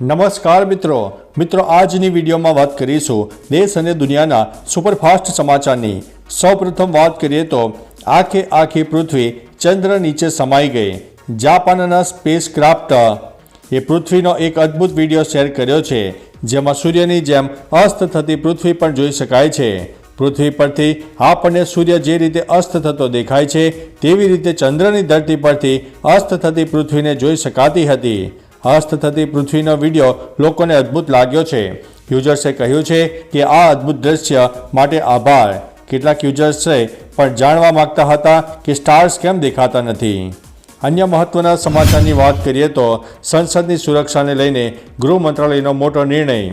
નમસ્કાર મિત્રો. મિત્રો, આજની વિડીયોમાં વાત કરીશું દેશ અને દુનિયાના સુપરફાસ્ટ સમાચારની. સૌપ્રથમ વાત કરીએ તો, આખે આખી પૃથ્વી ચંદ્ર નીચે સમાઈ ગઈ. જાપાનના સ્પેસ ક્રાફ્ટ એ પૃથ્વીનો એક અદ્ભુત વીડિયો શેર કર્યો છે, જેમાં સૂર્યની જેમ અસ્ત થતી પૃથ્વી પણ જોઈ શકાય છે. પૃથ્વી પરથી આપણને સૂર્ય જે રીતે અસ્ત થતો દેખાય છે, તેવી રીતે ચંદ્રની ધરતી પરથી અસ્ત થતી પૃથ્વીને જોઈ શકાતી હતી. અસ્ત થતી પૃથ્વીનો વીડિયો લોકોને અદ્ભુત લાગ્યો છે. યુઝર્સે કહ્યું છે કે આ અદ્ભુત દ્રશ્ય માટે આભાર. કેટલાક યુઝર્સે પણ જાણવા માંગતા હતા કે સ્ટાર્સ કેમ દેખાતા નથી. અન્ય મહત્વના સમાચારની વાત કરીએ તો સંસદની સુરક્ષાને લઈને ગૃહ મંત્રાલયનો મોટો નિર્ણય.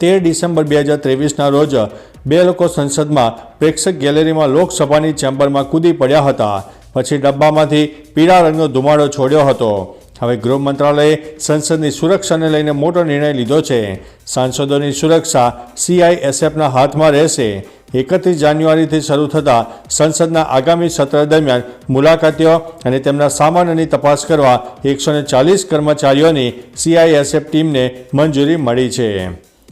તેર ડિસેમ્બર બે હજાર ત્રેવીસના રોજ બે લોકો સંસદમાં પ્રેક્ષક ગેલેરીમાં લોકસભાની ચેમ્બરમાં કૂદી પડ્યા હતા. પછી ડબ્બામાંથી પીળા રંગનો ધુમાડો છોડ્યો હતો. હવે ગૃહ મંત્રાલયે સંસદની સુરક્ષાને લઈને મોટો નિર્ણય લીધો છે. સાંસદોની સુરક્ષા સીઆઈએસએફના હાથમાં રહેશે. એકત્રીસ જાન્યુઆરીથી શરૂ થતા સંસદના આગામી સત્ર દરમિયાન મુલાકાતીઓ અને તેમના સામાનની તપાસ કરવા એકસો ચાલીસ કર્મચારીઓની સીઆઈએસએફ ટીમને મંજૂરી મળી છે.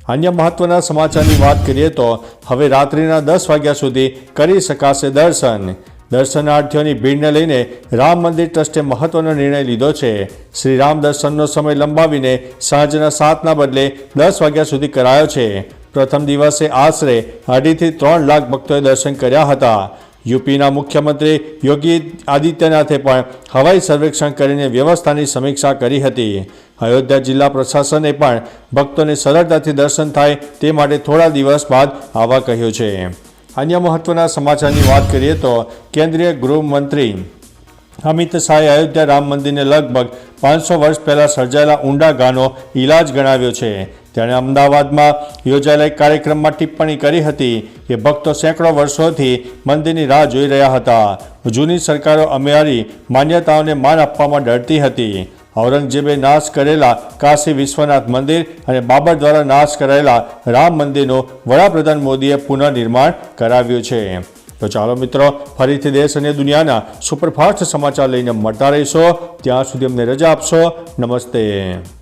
અન્ય મહત્વના સમાચારની વાત કરીએ તો હવે રાત્રિના દસ વાગ્યા સુધી કરી શકાશે દર્શન. દર્શનાર્થીઓની ભીડને લઈને રામ મંદિર ટ્રસ્ટે મહત્વનો નિર્ણય લીધો છે. શ્રી રામ દર્શનનો સમય લંબાવીને સાંજના સાતના બદલે દસ વાગ્યા સુધી કરાયો છે. પ્રથમ દિવસે આશરે અઢીથી ત્રણ લાખ ભક્તોએ દર્શન કર્યા હતા. યુપીના મુખ્યમંત્રી યોગી આદિત્યનાથે પણ હવાઈ સર્વેક્ષણ કરીને વ્યવસ્થાની સમીક્ષા કરી હતી. અયોધ્યા જિલ્લા પ્રશાસને પણ ભક્તોને સરળતાથી દર્શન થાય તે માટે થોડા દિવસ બાદ આવવા કહ્યું છે. અન્ય મહત્વના સમાચારની વાત કરીએ તો કેન્દ્રીય ગૃહમંત્રી અમિત શાહે અયોધ્યા રામ મંદિરને લગભગ પાંચસો વર્ષ પહેલાં સર્જાયેલા ઊંડા ગાનો ઇલાજ ગણાવ્યો છે. તેણે અમદાવાદમાં યોજાયેલા એક કાર્યક્રમમાં ટિપ્પણી કરી હતી કે ભક્તો સેંકડો વર્ષોથી મંદિરની રાહ જોઈ રહ્યા હતા. જૂની સરકારો અમારી માન્યતાઓને માન આપવામાં ડરતી હતી. ઔરંગઝેબે નાશ કરેલા કાશી વિશ્વનાથ મંદિર અને બાબર દ્વારા નાશ કરાયેલા રામ મંદિરનું વડાપ્રધાન મોદીએ પુનઃનિર્માણ કરાવ્યું છે. તો ચાલો મિત્રો, ફરીથી દેશ અને દુનિયાના સુપરફાસ્ટ સમાચાર લઈને મળતા રહીશો. ત્યાં સુધી અમને રજા આપશો. નમસ્તે.